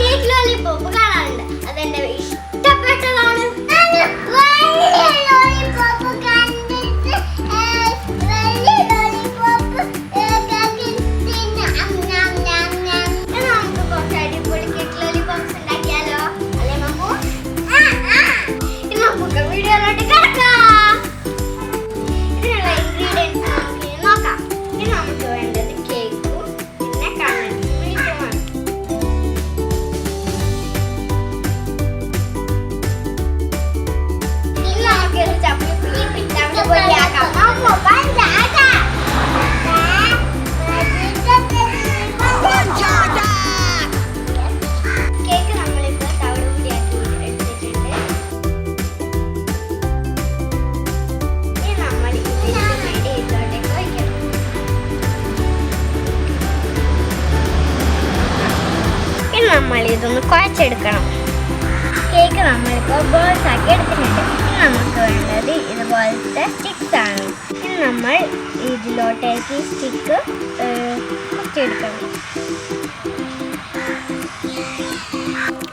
Cake lollipop കാണാറുണ്ട്. അതെന്റെ ഇഷ്ടപ്പെട്ടതാണ്. വീഡിയോയിലോട്ട് കിടക്കാം. ഇതിനുള്ള ഇൻഗ്രീഡിയൻസ് നമുക്ക് നോക്കാം. ഇത് നമുക്ക് ഇതൊന്ന് കുഴച്ചെടുക്കണം. കേക്ക് നമ്മളിപ്പോൾ ബോൾസ് ആക്കി എടുത്തിട്ടുണ്ട്. ഇനി നമുക്ക് വേണ്ടത് ഇതുപോലത്തെ സ്റ്റിക്സ് ആണ്. ഇനി നമ്മൾ ഇതിലോട്ടേക്ക് സ്റ്റിക്ക് കുത്തിയെടുക്കണം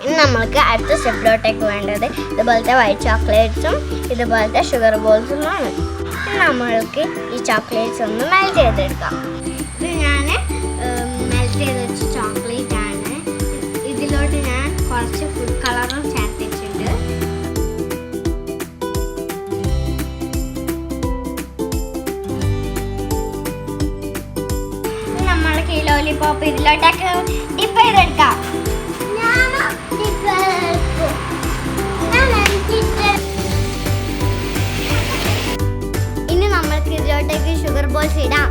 ഇനി നമ്മൾക്ക് അടുത്ത സ്റ്റെപ്പിലോട്ടേക്ക് വേണ്ടത് ഇതുപോലത്തെ വൈറ്റ് ചോക്ലേറ്റ്സും ഇതുപോലത്തെ ഷുഗർ ബോൾസും ആണ്. നമ്മൾക്ക് ഈ ചോക്ലേറ്റ്സ് ഒന്ന് മെൽറ്റ് ചെയ്തെടുക്കാം. ലോലിപോപ്പ് ഇതിലോട്ടൊക്കെ ഡിപ്പ് ചെയ്തെടുക്കാം ഇനി നമ്മൾക്ക് ഇതിലോട്ടേക്ക് ഷുഗർ ബോൾസ് ഇടാം.